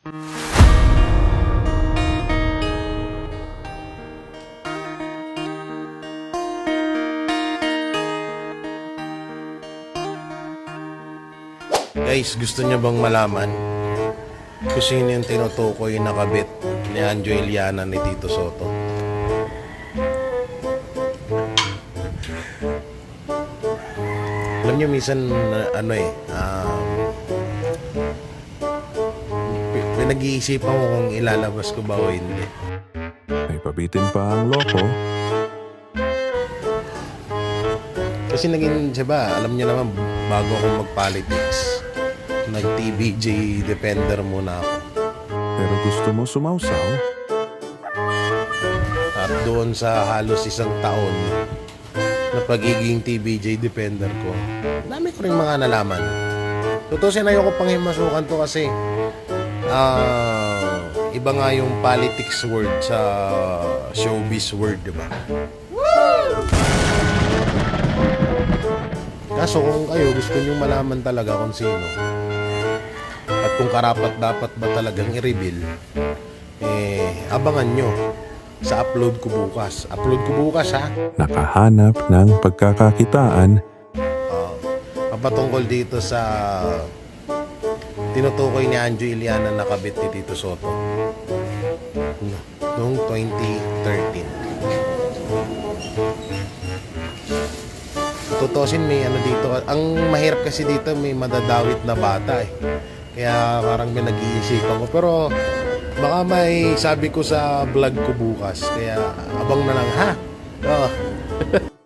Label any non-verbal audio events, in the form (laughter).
Guys, gusto niyo bang malaman kung sino yung tinutukoy na kabit ni Anjo Iliana ni Tito Soto? Alam niyo, minsan, ano eh, um, pi- pinag-iisipan ko kung ilalabas ko ba o hindi. May pabitin pa ang loko. Kasi naging, siya ba, alam niyo naman, bago ako mag-politics, nag-TBJ defender muna ako. Pero gusto mo sumausaw? At doon sa halos isang taon na pagiging TBJ defender ko, dami ko rin mga nalaman. Tutusin ayoko pang himasukan to kasi ah, iba nga yung politics word sa showbiz word, di ba? Kaso kung kayo gusto nyo malaman talaga kung sino at kung karapat dapat ba talagang i-reveal, eh, abangan nyo sa upload ko bukas. Upload ko bukas ha. Nakahanap ng pagkakakitaan Uh, papatungkol dito sa tinutukoy ni Anjo Iliana na kabit ni Tito Soto no- noong 2013. Tutusin may ano dito. Ang mahirap kasi dito may madadawit na bata eh. Kaya parang may nag-iisipan ko. Pero baka may sabi ko sa vlog ko bukas. Kaya abang na lang ha. Oh. (laughs)